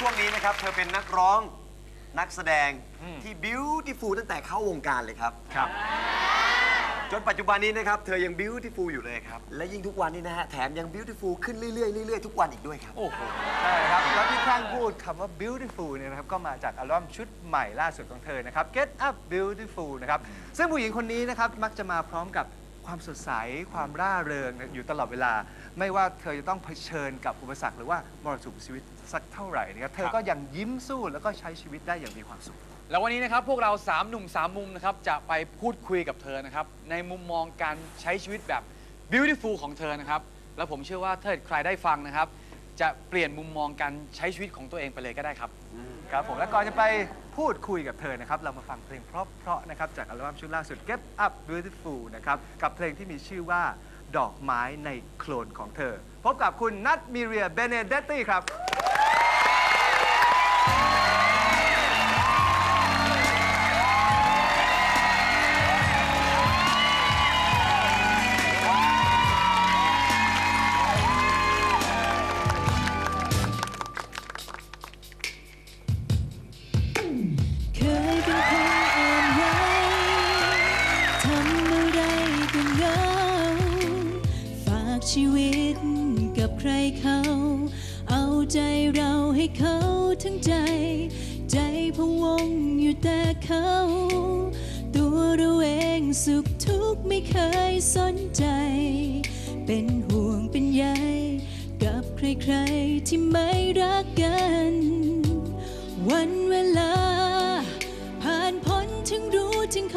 ช่วงนี้นะครับ เธอเป็นนักร้องนักแสดงอืมที่ beautiful ตั้งแต่เข้าวงการเลยครับ ครับ จนปัจจุบันนี้นะครับ เธอยัง beautiful อยู่เลยครับ และยิ่งทุกวันนี้นะฮะ แถมยัง beautiful ขึ้นเรื่อยๆเรื่อยๆทุกวันอีกด้วยครับ โอ้โห ใช่ครับ แล้วที่ครั้งพูดคำว่า beautiful เนี่ยนะครับ ก็มาจากอัลบั้มชุดใหม่ล่าสุดของเธอนะครับ Get Up Beautiful นะครับ ซึ่งผู้หญิงคนนี้นะครับ มักจะมาพร้อมกับ ความสดใส ความร่าเริงอยู่ตลอดเวลา ไม่ว่าเธอจะต้องเผชิญกับอุปสรรคหรือว่ามรสุมชีวิตสักเท่าไหร่นะครับเธอก็ยังยิ้มสู้แล้วก็ใช้ชีวิตได้อย่างมีความสุข แล้ววันนี้นะครับพวกเรา 3 หนุ่ม 3 มุมนะครับจะไปพูดคุยกับเธอนะครับในมุมมองการใช้ชีวิตแบบ beautiful ของเธอนะครับแล้วผมเชื่อว่าถ้าเกิดใครได้ฟังนะครับ จะเปลี่ยนมุมมองการใช้ชีวิตของตัวเองไปเลยก็ได้ครับ ครับผมและก่อนจะไปพูดคุยกับเธอนะครับ เรามาฟังเพลงเพราะๆนะครับจากอัลบั้มชุดล่าสุด Get Up Beautiful นะครับกับเพลงที่มีชื่อว่าดอกไม้ในโคลนของเธอ พบกับคุณนัทมิเรียเบเนเดตตี้ครับ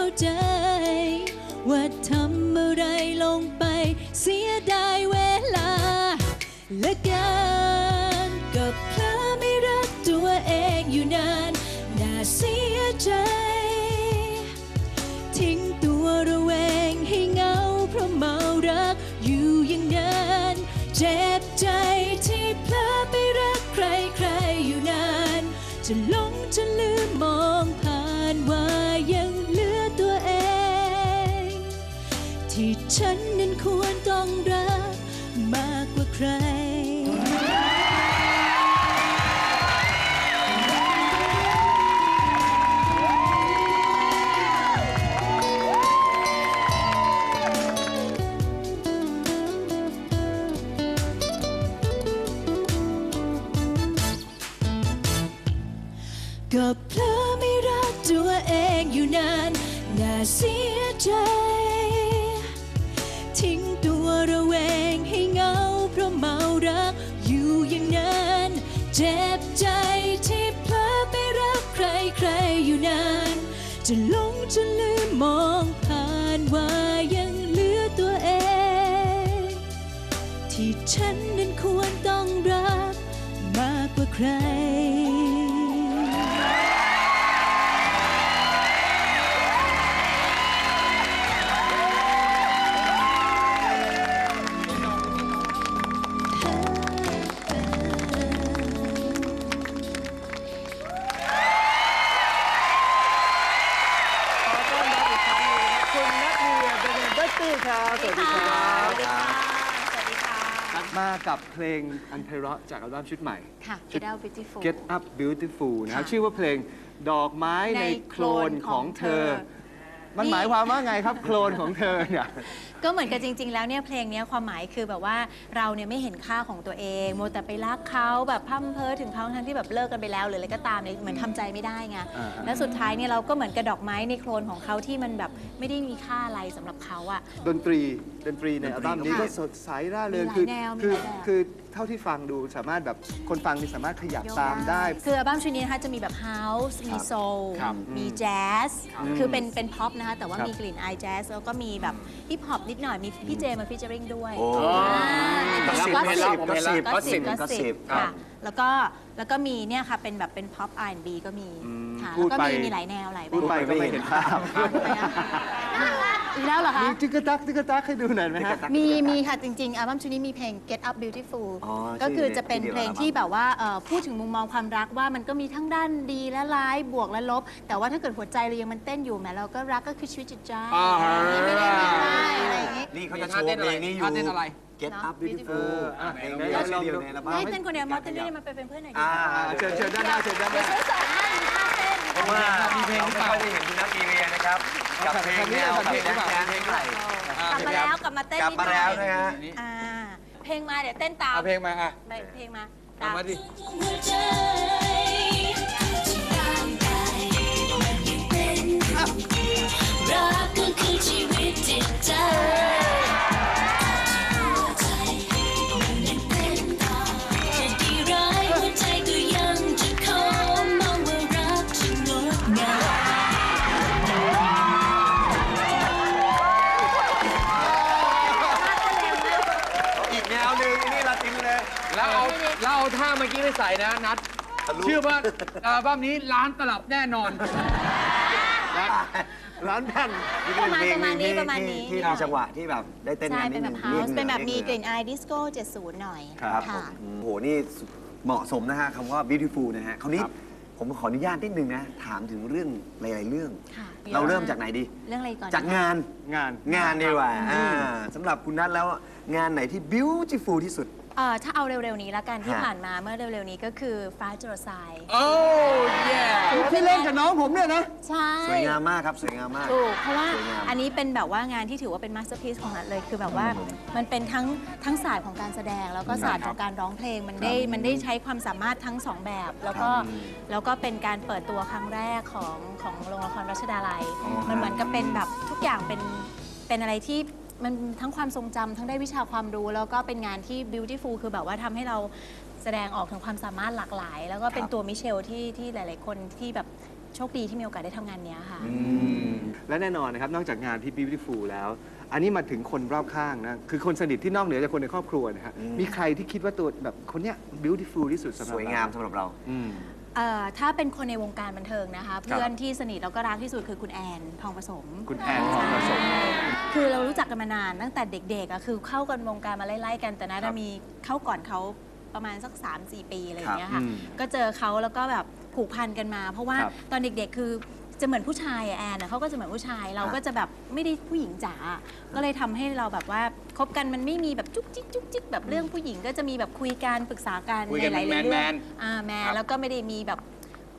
รู้ ที่ เจ็บใจที่เพลอไปรักใครใครอยู่นาน จะหลงจะลืมมองผ่านว่ายังเหลือตัวเอง ที่ฉันนั้นควรต้องรักมากกว่าใคร ครับ สวัสดีครับสวัสดีค่ะสวัสดีค่ะมากับเพลงอันเพเราะจากอัลบั้มชุดใหม่ ค่ะ Get Out Beautiful Get Up Beautiful นะครับค่ะชื่อว่าเพลงดอกไม้ในในโคลนของเธอของเธอ มันหมายความว่าไงครับโคลนของเธอเนี่ย ก็เหมือนกับจริง ๆ แล้วเนี่ยเพลงเนี้ยความหมายคือแบบว่าเราเนี่ยไม่เห็นค่าของตัวเองโมวแต่ไปรักเขาแบบพร่ำเพ้อถึงเขาทั้งที่แบบเลิกกันไปแล้วหรืออะไรก็ตามเนี่ยเหมือนทำใจไม่ได้ไงอ่า แล้วสุดท้ายเนี่ยเราก็เหมือนกระดอกไม้ในโคลนของเขาที่มันแบบไม่ได้มีค่าอะไรสำหรับเขาอะ ดนตรีดนตรีในอัลบั้มนี้ค่ะก็สดใสร่าเริงมีหลายคือแนวมีคือหลายแบบ คือเท่าที่ฟังดูสามารถแบบคนฟังนี่สามารถขยับตามได้ คืออัลบั้มชุดนี้นะคะจะมีแบบเฮาส์มีโซลครับมีแจ๊สครับคือเป็นเป็นพ็อปนะคะแต่ว่าครับ มีกลิ่นอายแจ๊สแล้วก็มีแบบฮิปฮอปนิดหน่อยมีพี่เจมาฟิชเจอริงด้วยโอ้อ่าก็สิบก็ก็สิสิบบก็สิบก็ก็สิสิบบก็ก็สิสิบบครัค่ะบแล้วก็แล้วก็มีเนี่ยค่ะเป็นแบบเป็นพ็อป R&B ก็มีอืมค่ะพูแล้วดก็ไป มีมีหลายแนวหลายแบพูดบไปก็ไม่เห็นภาพ อีกแล้วเหรอคะ มีติ๊กกะตักติ๊กกะตักให้ดูหน่อยไหมฮะ มีมีค่ะ จริงๆอัลบั้มชุดนี้มีเพลง Get Up Beautiful อ๋อก็คือชื่อจะเป็นชื่อเพเดีลยวงกับที่แบบว่าเอ่อพูดถึงมุมมองความรักว่ามันก็มีทั้งด้านดีและร้ายบวกและลบ แต่ว่าถ้าเกิดหัวใจเรายังมันเต้นอยู่แหมเราก็รักก็คือชีวิตจิตใจอ่าฮะ ไม่ได้ไม่ได้อะไรอย่างงี้ นี่เขาจะโชว์เพลงนี้อยู่ ท่าเต้นอะไร Get เนอะ Up Beautiful อะเพลงไหนนี้ลองเดียวดูในอัลบั้มให้เต้นคนเดียวมอสเต้นนี่มาเป็นเพื่อนหน่อยดิอ่าอ่าเชิญเชิญด้านหน้าเชิญด้านหเดี๋ยวน้าช่วยสอนให้มีท่าเต้นเพราะว่ามีเพลงไม่ค่อยได้เห็นคุณนัทมีเรียนะครับ กับเพลงแนวกับเพลงแดนซ์เพลงไหนกลับมาแล้วกลับมาเต้นกลับนิดมาหน่อยแล้วนะฮะอ่าเพลงมาเดี๋ยวเต้นตามเอาเพลงมาอะไปเพลงมาเอามาดิ อว่าอัลบั้มนี้ล้านตลับแน่นอน ร้านแผ่นนี่ก็เป็นเพลงหนึ่งที่ประมาณนี้ที่ประมาณนี้ที่มีจังหวะที่แบบได้เต้นใช่กันนิเป็ดนนึแบบงเฮาส์เป็นแบบมีกลิ่นอายดิสโก้70 หน่อยครับผค่ะมโอ้โห นี่เหมาะสมนะฮะคำว่า beautiful นะฮะคราวนี้ผมขออนุญาตนิดนึงนะ ถามถึงเรื่องหลาย ๆ เรื่อง ค่ะเราเริ่มจากไหนดี เรื่องอะไรก่อนจากงาน งาน งานดีกว่าอ่าสำหรับคุณนัทแล้วงานไหนที่ beautiful ที่สุด เอ่อถ้าเอาเร็วๆนี้ละกันที่ฮะ ผ่านมาเมื่อเร็วๆนี้ก็คือฟ้าจรดทรายโอ้ยที่เล่นกับน้องผมเนี่ยนะ ใช่ สวยงามมากครับ สวยงามมาก ถูกเพราะว่าสวยงามอันนี้เป็นแบบว่างานที่ถือว่าเป็นมาสเตอร์พี e ของนัทเลยคือแบบว่ามันเป็นทั้งทั้งศาสตร์ของการแสดง แล้วก็ศาสตร์ของการร้องเพลงมันได้มันได้ใช้ความสามารถทั้งสองแบบ แล้วก็แล้วก็เป็นการเปิดตัวครั้งแรกของของโรงละครรัชดาลัย อ๋อฮะ มันเหมือนกับเป็นแบบทุกอย่างเป็นเป็นอะไรที่ มันทั้งความทรงจำทั้งได้วิชาความรู้ แล้วก็เป็นงานที่ beautiful คือแบบว่าทำให้เราแสดงออกถึงความสามารถหลากหลาย แล้วก็เป็นตัวมิเชลที่ที่หลาย ๆ คนที่แบบโชคดีที่มีโอกาสได้ทำงานเนี้ยค่ะและแน่นอนนะครับ นอกจากงานที่ beautiful แล้ว อันนี้มาถึงคนรอบข้างนะ คือคนสนิทที่นอกเหนือจากคนในครอบครัวนะฮะอืมมีใครที่คิดว่าตัวแบบคนเนี้ย beautiful ที่สุดสำหรับสวยงามสำหรับเรา อืม เอ่อถ้าเป็นคนในวงการบันเทิงนะคะ เพื่อนที่สนิทแล้วก็รักที่สุดคือคุณแอนทองผสม คุณแอนทองผสมใช่คือเรารู้จักกันมานานตั้งแต่เด็กๆอะคือเข้ากันวงการมาไล่ๆกัน แต่นัทครับมีเข้าก่อนเขาประมาณสัก 3-4 ปีอะไรอย่างเงี้ยค่ะครับอืมก็เจอเขาแล้วก็แบบผูกพันกันมา เพราะว่าครับ ตอนเด็กๆคือ จะเหมือนผู้ชายอะแอนอะเขาก็จะเหมือนผู้ชายเราก็จะแบบไม่ได้ผู้หญิงจ๋าก็เลยทำให้เราแบบว่าคบกันมันไม่มีแบบจุ๊กจิ๊กจุ๊กจิ๊กแบบเรื่องผู้หญิงก็จะมีแบบคุยกันปรึกษากันคุยกันในหลายๆแมนๆเรื่องอ่าแมนครับแล้วก็ไม่ได้มีแบบ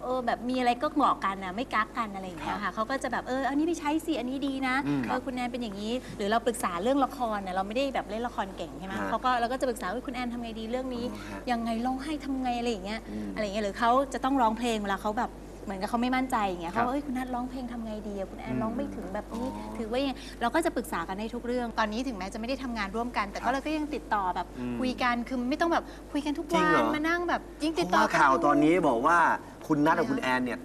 เออแบบมีอะไรก็บอกกันนะไม่กักกันอะไรอย่างเงี้ยค่ะเขาก็จะแบบเอออันนี้ไปใช้สิอันนี้ดีนะอืมเออคุณแอนเป็นอย่างนี้ หรือเราปรึกษาเรื่องละครเนี่ยเราไม่ได้แบบเล่นละครเก่งใช่ไหมฮะเขาก็เราก็จะปรึกษาว่าคุณแอนทำไงดีเรื่องนี้ อ๋อฮะยังไงร้องให้ทำไงอะไรอย่างเงี้ยอืม อะไรอย่างเงี้ยหรือเขาจะต้องร้องเพลงเวลาเขาแบบ เหมือนกับเขาไม่มั่นใจอย่างเงี้ยครัเขาบว่าเอ้ยคุณนัทร้องเพลงทำไงดีอะคุณแอนอืมร้องไม่ถึงแบบนี้ถือว่ายังไงเราก็จะปรึกษากันในทุกเรื่อง ตอนนี้ถึงแม้จะไม่ได้ทำงานร่วมกัน แต่ก็เราก็ยังติดต่อแบบอืมคุยกันคือไม่ต้องแบบคุยกันทุกจริวังเหรนอ มานั่งแบบยิ่งเพติดราะต่อว่ากัข่าวตอนนี้บอกว่าคุณนัทกับคุณแอนเนี่ย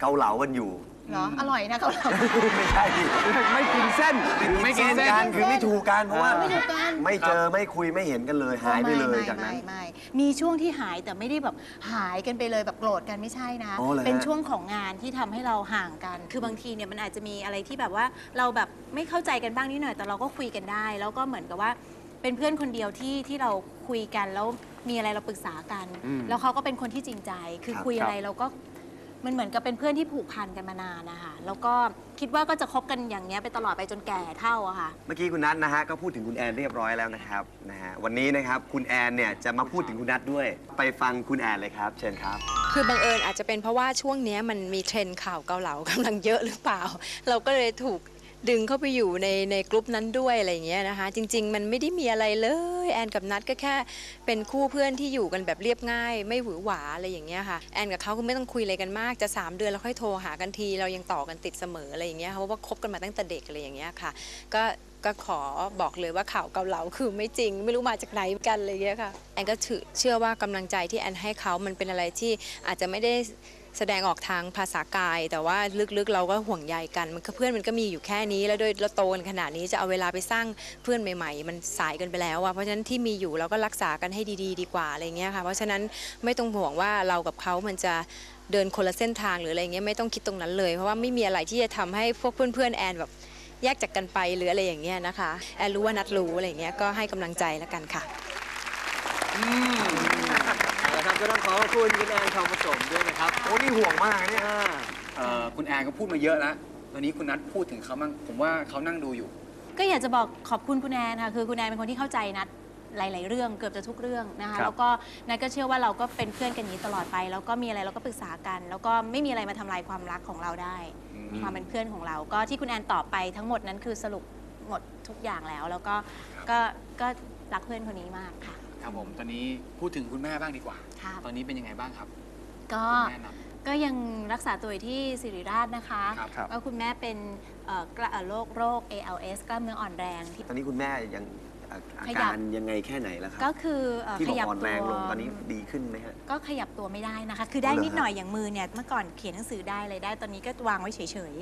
เกาเหลากันอยู่ เหรอ อร่อยนะเขาเราไม่ใช่ดิไม่กินเส้น ไม่กินเส้นกันคือไม่ถูกกันเพราะว่าไม่ถูกกัน ไม่เจอไม่คุยไม่เห็นกันเลยหายไปเลยม่จากนั้น ไม่ไม่มีช่วงที่หายแต่ไม่ได้แบบหายกันไปเลยแบบโกรธกันไม่ใช่นะ อ๋อเหรอฮะ เป็นช่วงของงานที่ทำให้เราห่างกัน คือบางทีเนี่ยมันอาจจะมีอะไรที่แบบว่าเราแบบไม่เข้าใจกันบ้างนิดหน่อยแต่เราก็คุยกันได้ แล้วก็เหมือนกับว่าเป็นเพื่อนคนเดียวที่ที่เราคุยกันแล้วมีอะไรเราปรึกษากันอืมแล้วเขาก็เป็นคนที่จริงใจ คือครับคุยอะไรเราก็ มันเหมือนกับเป็นเพื่อนที่ผูกพันกันมานานนะคะแล้วก็คิดว่าก็จะคบกันอย่างเนี้ยไปตลอดไปจนแก่เท่าอะค่ะ เมื่อกี้คุณนัทนะฮะก็พูดถึงคุณแอนเรียบร้อยแล้วนะครับนะฮะวันนี้นะครับคุณแอนเนี่ยจะมาพูดถึงคุณนัทด้วย ไปฟังคุณแอนเลยครับเชิญครับ คือบังเอิญอาจจะเป็นเพราะว่าช่วงเนี้ยมันมีเทรนด์ข่าวเกาเหลากำลังเยอะหรือเปล่า เราก็เลยถูก ดึงเข้าไปอยู่ในในกลุ่มนั้นด้วยอะไรอย่างเงี้ยนะคะ จริง ๆ มันไม่ได้มีอะไรเลย แอนกับนัทก็แค่เป็นคู่เพื่อนที่อยู่กันแบบเรียบง่าย ไม่หวือหวาอะไรอย่างเงี้ยค่ะแอนกับเขาก็ไม่ต้องคุยอะไรกันมากจะ 3 เดือนแล้วค่อยโทรหากันทีเรายังต่อกันติดเสมออะไรอย่างเงี้ยเพราะว่าคบกันมาตั้งแต่เด็กอะไรอย่างเงี้ยค่ะ ก็ก็ขอบอกเลยว่าข่าวเกาเหลาคือไม่จริง ไม่รู้มาจากไหนกันอะไรอย่างเงี้ยค่ะแอนก็เชื่อว่ากำลังใจที่แอนให้เขามันเป็นอะไรที่อาจจะไม่ได้ แสดงออกทางภาษากาย แต่ว่าลึกๆเราก็ห่วงใยกันมันก็เพื่อนมันก็มีอยู่แค่นี้ แล้วโดยเราโตกันขนาดนี้จะเอาเวลาไปสร้างเพื่อนใหม่ๆ มันสายกันไปแล้วอะเพราะฉะนั้นที่มีอยู่เราก็รักษากันให้ดีๆ ดีกว่าอะไรเงี้ยค่ะเพราะฉะนั้นไม่ต้องห่วงว่าเรากับเขามันจะเดินคนละเส้นทางหรืออะไรเงี้ยไม่ต้องคิดตรงนั้นเลย เพราะว่าไม่มีอะไรที่จะทำให้พวกเพื่อนๆแอนแบบแยกจากกันไปหรืออะไรอย่างเงี้ยนะคะแอนรู้ว่านัดรู้อะไรเงี้ยก็ให้กำลังใจแล้วกันค่ะ ก็ต้องขอขอบคุณคุณแอนทองผสมด้วยนะครับโอ้นี่ห่วงมากนะเนี่ยเอ่อคุณแอนก็พูดมาเยอะแล้วตอนนี้คุณนัทพูดถึงเขาบ้างผมว่าเขานั่งดูอยู่ ก็อยากจะบอกขอบคุณคุณแอนค่ะ คือคุณแอนเป็นคนที่เข้าใจนัดหลาย ๆ เรื่องเกือบจะทุกเรื่องนะคะครับแล้วก็นัทก็เชื่อว่าเราก็เป็นเพื่อนกันอย่างนี้ตลอดไป แล้วก็มีอะไรเราก็ปรึกษากัน แล้วก็ไม่มีอะไรมาทำลายความรักของเราได้ ความเป็นเพื่อนของเรา ก็ที่คุณแอนตอบไปทั้งหมดนั้นคือสรุปหมดทุกอย่างแล้ว แล้วก็ก็ก็รักเพื่อนคนนี้มากค่ะ ครับผมตอนนี้พูดถึงคุณแม่บ้างดีกว่า ครับ ตอนนี้เป็นยังไงบ้างครับก็คุณแม่นับ ก็ยังรักษาตัวอยู่ที่สิริราชนะคะครับ ครับก็คุณแม่เป็นเอ่อกระเอ่อโรคโรค ALS กล้ามเนื้ออ่อนแรงที่ ตอนนี้คุณแม่ยัง อะอาขยับ การยังไงแค่ไหนแล้วครัก็คือเอ่อที่ขบอกยับอ่อนตัแรงลวงตอนนี้ดีขึ้นไหมฮะ ก็ขยับตัวไม่ได้นะคะ คือได้อ๋อเหรอนิดหน่อยอย่างมือเนี่ยเมื่อก่อนเขียนหนังสือได้เลยได้ตอนนี้ก็วางไว้เฉย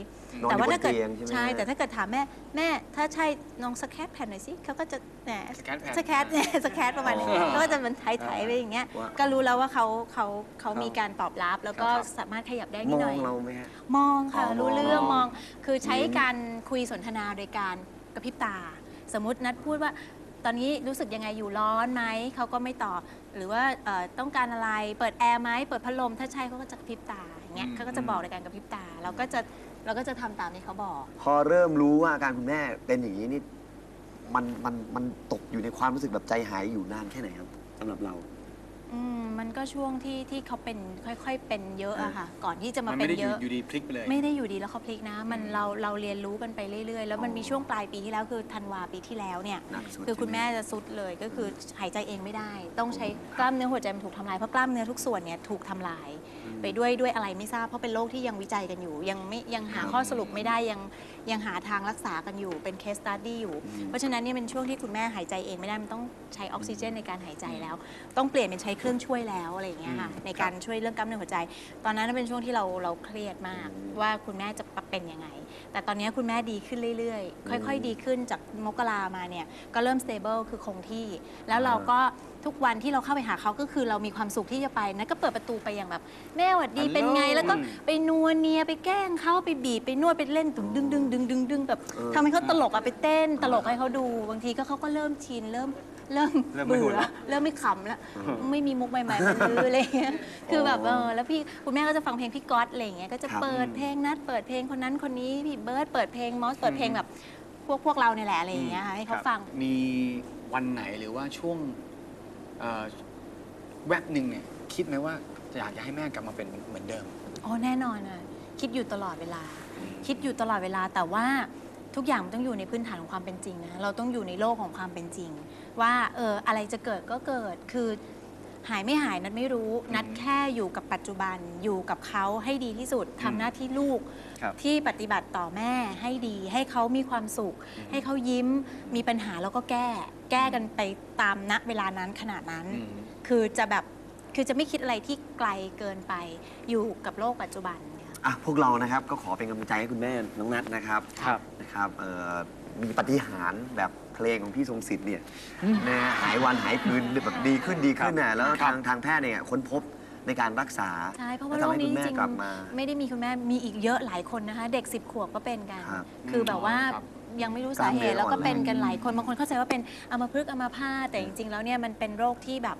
นอนๆ แต่อยู่ว่าบถ้านเกิดเตียงใช่ไหมใช่ฮะ แต่ถ้าเกิดถามแม่แม่ถ้าใช่น้องสแคตแผ่นหน่อยสิเขาก็จะแหมสแกนแผ่น สแคตเนี่ยสแคตประมาณนี้อ๋อเขาก็จะมันไถๆไปอย่างเงี้ยว่าก็รู้แล้วว่าเขาเขาเขาครับมีการตอบรับแล้วก็ครับ สามารถขยับได้มนิดอหน่งอยเราไหมฮะ มองค่ะอ๋อรู้เรื่องมมอองงคือใช้อืมการคุยสนทนาโดยการกระพริบตา สมมตินัดพูดว่า ตอนนี้รู้สึกยังไงอยู่ร้อนไหมเขาก็ไม่ตอบ หรือว่าเอ่อต้องการอะไรเปิดแอร์ไหมเปิดพัดลมถ้าใช่เขาก็จะกระพริบตาอย่างเงี้ยอืม เขาก็จะบอกในการกระพริบตา เราก็จะเราก็จะทำตามที่เขาบอก พอเริ่มรู้ว่าอาการคุณแม่เป็นอย่างนี้นี่มันมันมันตกอยู่ในความรู้สึกแบบใจหายอยู่นานแค่ไหนครับสำหรับเรา อืมมันก็ช่วงที่ที่เขาเป็นค่อยๆ เป็นเยอะอะค่ะ ก่อนที่จะมัมานไม่เป็นได้อเยยู่อะ อยู่ดีพลิกไปเลย ไม่ได้อยู่ดีแล้วเขาพลิกนะ มันเราเราเรียนรู้กันไปเรื่อยๆ แล้วมันมีช่วงปลายปีที่แล้วคือธันวาปีที่แล้วเนี่ย หนักสุดคือคุณใช่ไหมแม่จะสุดเลยก็คือหายใจเองไม่ได้ ต้องใช้กล้ามเนื้อหัวใจมันถูกทำลายเพราะกล้ามเนื้อทุกส่วนเนี่ยถูกทำลายไปด้วยด้วยอะไรไม่ทราบเพราะเป็นโรคที่ยังวิจัยกันอยู่ ยังไม่ยังหาข้อสรุปไม่ได้ยัง ยังหาทางรักษากันอยู่เป็นเคสตัดดี้อยู่ เพราะฉะนั้นเนี่ยเป็นช่วงที่คุณแม่หายใจเองไม่ได้มันต้องใช้ออกซิเจนในการหายใจแล้ว ต้องเปลี่ยนเป็นใช้เครื่องช่วยแล้วอะไรอย่างเงี้ยค่ะในการช่วยเรื่องกล้ามเนื้อหัวใจ ตอนนั้นเป็นช่วงที่เราเราเครียดมากว่าคุณแม่จะเป็นยังไง แต่ตอนนี้คุณแม่ดีขึ้นเรื่อยๆ ค่อยๆ ดีขึ้นจากมกรามาเนี่ยก็เริ่ม stable คือคงที่ แล้วเราก็ทุกวันที่เราเข้าไปหาเขาก็คือเรามีความสุขที่จะไปนะก็เปิดประตูไปอย่างแบบ แม่หวัดดีฮัลโหลเป็นไงแล้วก็ไปนัวเนียไปแกล้งเขาไปบีบไปนวดไปเล่นดึงดึงดึงดึงดึงดึงแบบเออทำให้เขาตลกอะไปเต้น ตลกให้เขาดู บางทีก็เขาก็เริ่มชินเริ่มเริ่มเริ่มไม่เบื่หัวอเราะเริ่มไม่ขำแล้วไม่มีมุกใหม่ๆมาลืออะไรอย่างเงี้ยคือแบบเออแล้วพี่คุณแม่ก็จะฟังเพลงพี่ก๊อตอะไรอย่างเงี้ยก็จะครับ เปิดเพลงนัดเปิดเพลงคนนั้นคนนี้พี่เบิร์ดเปิดเพลงมอสเปิดเพลงแบบพวกพวกเราเนี่ยแหละอะไรอย่างเงี้ยค่ะให้เขาฟัง มีวันไหนหรือว่าช่วงเอ่อแวบหนึ่งเนี่ย คิดไหมว่าจะอยากจะให้แม่กลับมาเป็นเหมือนเดิมอ๋อแน่นอนอะคิดอยู่ตลอดเวลา คิดอยู่ตลอดเวลาแต่ว่าทุกอย่างมันต้องอยู่ในพื้นฐานของความเป็นจริงนะเราต้องอยู่ในโลกของความเป็นจริง ว่าเอออะไรจะเกิดก็เกิดคือหายไม่หายนัดไม่รู้นัดแค่อยู่กับปัจจุบันอยู่กับเขาให้ดีที่สุดทำหน้าที่ลูกครับที่ปฏิบัติต่อแม่ให้ดี ให้เขามีความสุข ให้เขายิ้มมีปัญหาแล้วก็แก้ แก้กันไปตามณเวลานั้นขนาดนั้นอืมคือจะแบบคือจะไม่คิดอะไรที่ไกลเกินไปอยู่กับโลกปัจจุบันเนี่ย อะพวกเรานะครับก็ขอเป็นกำลังใจให้คุณแม่น้องนัทนะครับครับ นะครับเอ่อมีปฏิหารย์แบบเพลงของพี่ทรงสิทธิ์เนี่ยนะหายวันหายคืนแบบดีขึ้นดีขึ้นน่ะแล้วครับทางทางแพทย์เนี่ยค้นพบในการรักษาใช่เพราะว่าแล้โรทำคให้นี้คุณจแม่ริงกลับมา ๆไม่ได้มีคุณแม่มีอีกเยอะหลายคนนะคะ เด็ก 10 ขวบก็เป็นกัน ครับคือแบบว่าครับ ยังไม่รู้กล้าสามเหเนื้อตุแล้วก็อ่อนแรงเป็นกันหลายคนบางคนเข้าใจว่าเป็นอัมพฤกษ์อัมพาตแต่จริงๆแล้วเนี่ยมันเป็นโรคที่แบบ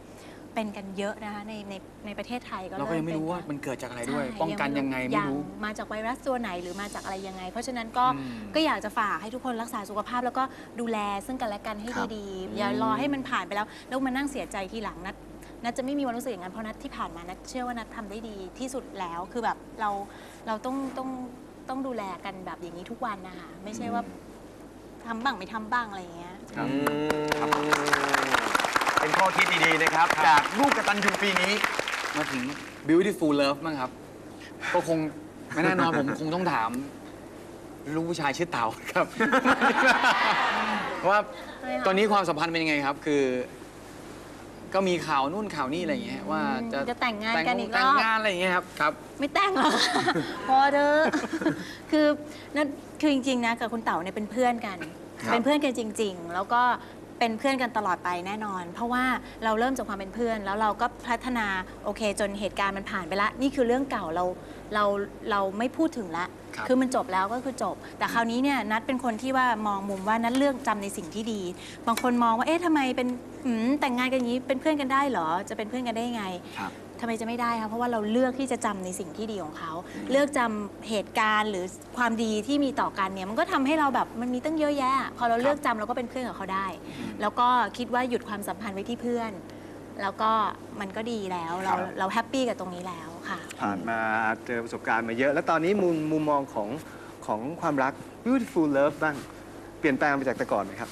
เป็นกันเยอะนะคะในในในประเทศไทยก็เราก็ยังไม่รู้ป็ว่ามันเกิดจากอะไรด้วย ใช่ป้องกันยังไงไม่รู้มาจากไวรัสตัวไหนหรือมาจากอะไรยังไง เพราะฉะนั้นก็อืมก็อยากจะฝากให้ทุกคนรักษาสุขภาพ แล้วก็ดูแลซึ่งกันและกันให้ครับดีๆ อย่ารอให้มันผ่านไปแล้วแล้วมานั่งเสียใจทีหลังนัดนัดจะไม่มีวันรู้สึกอย่างนั้นเพราะนัดที่ผ่านมานัดเชื่อว่านัดทำได้ดีที่สุดแล้วคือแบบเราเราต้องต้องต้องดูแลกันแบบอย่างนี้ทุกวันนะคะไม่ใช่ว่าทำบ้างไม่ทำบ้างอะไรอย่างเงี้ย ครับ อืม เป็นข้อคิดดีๆนะครับ จากลูกกตันยูปีนี้ มาถึง beautiful love บ้างครับ ก็คงไม่แน่นอนผมคงต้องถาม ลูกผู้ชายชื่อเต๋าครับ ว่าใช่ค่ะตอนนี้ความสัมพันธ์เป็นยังไงครับ คือ ก็มีข่าวนู่นข่าวนี่อะไรอย่างเงี้ยว่าจะจะแต่งงานกันอีกรแต่งอบงานอะไรอย่างเงี้ยครับครับ ไม่แต่งหรอกพอเถอะคือนั่นคือจริง ๆ นะกับคุณเต๋าเนี่ยเป็นเพื่อนกัน ครับเป็นเพื่อนกันจริง ๆ แล้วก็ เป็นเพื่อนกันตลอดไปแน่นอน เพราะว่าเราเริ่มจากความเป็นเพื่อน แล้วเราก็พัฒนาโอเค จนเหตุการณ์มันผ่านไปละ นี่คือเรื่องเก่าเราเราเราไม่พูดถึงละครับคือมันจบแล้วก็คือจบ แต่คราวนี้เนี่ยนัดเป็นคนที่ว่ามองมุมว่านัดเลือกจำในสิ่งที่ดี บางคนมองว่าเอ๊ะทำไมเป็นอืมแต่งงานกันอย่างนี้เป็นเพื่อนกันได้เหรอจะเป็นเพื่อนกันได้ยังไงครับ ทำไมจะไม่ได้คะเพราะว่าเราเลือกที่จะจำในสิ่งที่ดีของเขา เลือกจำเหตุการณ์หรือความดีที่มีต่อกันเนี่ยมันก็ทำให้เราแบบมันมีตั้งเยอะแยะ พอเราเลือกจำเราก็เป็นเพื่อนกับเขาได้ แล้วก็คิดว่าหยุดความสัมพันธ์ไว้ที่เพื่อน แล้วก็มันก็ดีแล้วเราเราแฮปปี้กับตรงนี้แล้วค่ะ ผ่านมาเจอประสบการณ์มาเยอะ แล้วตอนนี้มุมมุมมองของของความรัก beautiful love บ้าง เปลี่ยนแปลงไปจากแต่ก่อนไหมครับ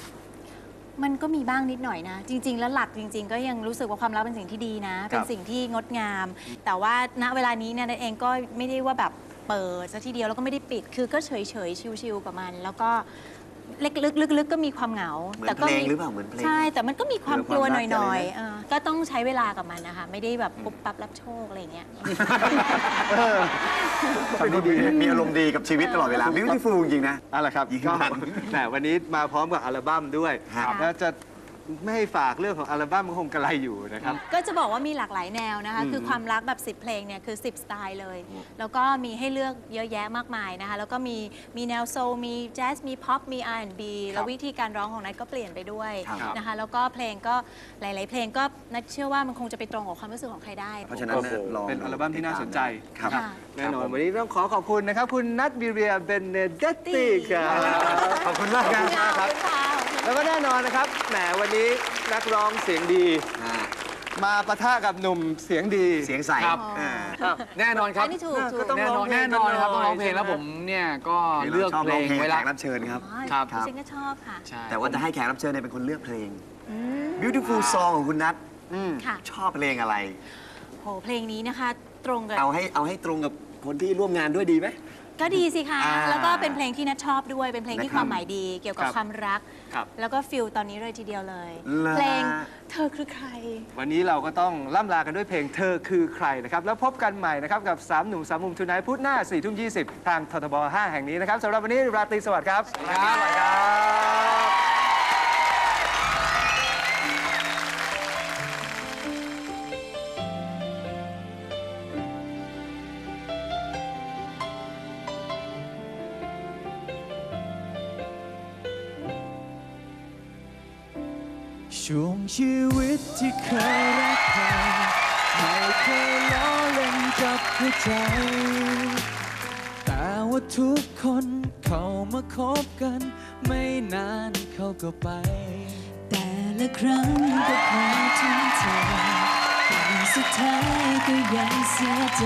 มันก็มีบ้างนิดหน่อยนะ จริง ๆ แล้วหลักจริง ๆ ก็ยังรู้สึกว่าความรักเป็นสิ่งที่ดีนะ เป็นสิ่งที่งดงาม แต่ว่าณเวลานี้เนี่ยนัทเองก็ไม่ได้ว่าแบบเปิดซะทีเดียวแล้วก็ไม่ได้ปิด คือก็เฉยๆชิวๆกับมัน แล้วก็ เล็กๆลึกๆก็มีความเหงาเหมือนแต่ก็เพลงมีหรือเปล่าเหมือนเพลง ใช่ แต่มันก็มีความเหมือนกลัวความหรักน่อยอะไรนะ ๆเออก็ต้องใช้เวลากับมันนะคะ ไม่ได้แบบปุ๊บปั๊บรับโชคอะไรอย่างเงี้ย เป็นคนมีมีอารมณ์ดีกับชีวิตตลอดเวลา beautiful จริงๆนะ เอาละครับยิงก็มันแหมวันนี้มาพร้อมกับอัลบั้มด้วยครับ แล้วจะ ไม่ให้ฝากเรื่องของอัลบั้มก็คงกระไรอยู่นะครับ ก็จะบอกว่ามีหลากหลายแนวนะคะอืมคือความรักแบบ 10 เพลงเนี่ยคือ 10 สไตล์เลย แล้วก็มีให้เลือกเยอะแยะมากมายนะคะ แล้วก็มีมีแนวโซลมีแจ๊สมีพ็อปมี R&B แล้ววิธีการร้องของนัทก็เปลี่ยนไปด้วยครับนะคะ แล้วก็เพลงก็หลาย ๆ เพลงก็นัทเชื่อว่ามันคงจะไปตรงกับความรู้สึกของใครได้ เพราะฉะนั้นโอ้โหลองเป็นอัลบั้มที่น่าสนใจครับค่ะแน่นอครันบผมวันนี้ต้องขอขอบคุณนะครับคุณนัทบิเรียเบนเนเดตติครับขอบคุณมากครับมากครับ แล้วก็แน่นอนนะครับ แหมวันนี้นักร้องเสียงดี อ่ามาปะทะกับหนุ่มเสียงดี เสียงใสครับอ่าแน่นอนครับอันนี้ถูกถูก็กต้องแน่ร้นอองนเพลงแน่นอนครับกันต้องหน่อยร้องเพลงแล้วใช่ไหมผมเนี่ยก็เลือกชอบเพลร้องงเพลงไว้แขละกรับเชิญครับ อ๋อครับ ดิฉันก็ชอบค่ะใช่แต่ว่าจะให้แขกรับเชิญเนี่ยเป็นคนเลือกเพลง beautiful song ของคุณนัทอืมค่ะ ชอบเพลงอะไร โหเพลงนี้นะคะ ตรงกับ เอาให้เอาให้ตรงกับคนที่ร่วมงานด้วยดีไหม ก็ดีสิคะ อ่าแล้วก็เป็นเพลงที่นัทชอบด้วย เป็นเพลงที่นะครับความหมายดี เกี่ยวกับครับความรัก ครับแล้วก็ฟิลตอนนี้เลยทีเดียวเลย เหรอ เพลงเธอคือใคร วันนี้เราก็ต้องล่ำลากันด้วยเพลงเธอคือใครนะครับ แล้วพบกันใหม่นะครับ กับ 3 หนุ่ม3มุมทุนไนท์พุธหน้า4ทุ่ม20ทางททบ 5 แห่งนี้นะครับสำหรับวันนี้ราตรีสวัสดิ์ครับสวัสดีครับ ช่วงชีวิตที่เคยรักใครไม่เคยล้อเล่นกับหัวใจ แต่ว่าทุกคนเข้ามาคบกัน ไม่นานเขาก็ไป แต่ละครั้งก็พอทุ่มเทแต่สุดท้ายก็ยังเสียใจ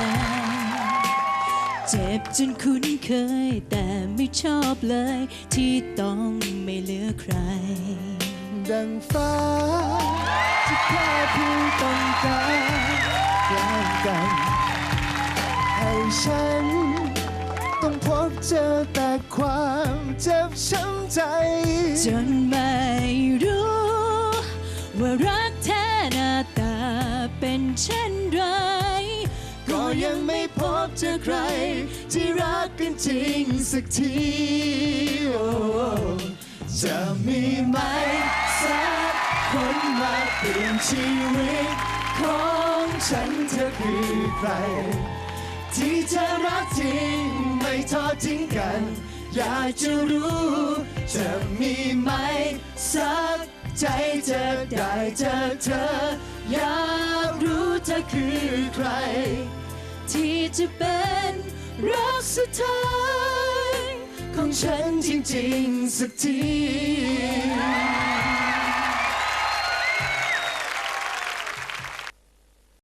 เจ็บจนคุ้นเคย แต่ไม่ชอบเลย ที่ต้องไม่เหลือใคร ดังฟ้าที่แค่เพียงต้องการแกล้งกัน ให้ฉัน ต้องพบเจอแต่ความเจ็บช้ำใจ จนไม่รู้ ว่ารักแท้หน้าตาเป็นเช่นไร ก็ยังไม่พบเจอใคร ที่รักกันจริงสักทีโอ้จะมีไหมสักคนมา เปลี่ยนชีวิตของฉันเธอคือใคร ที่จะรักจริงไม่ทอดทิ้งกัน อยากจะรู้ จะมีไหมสักใจจะได้เจอเธอ อยากรู้เธอคือใคร ที่จะเป็นรักสุดท้าย ของฉันจริงๆสักที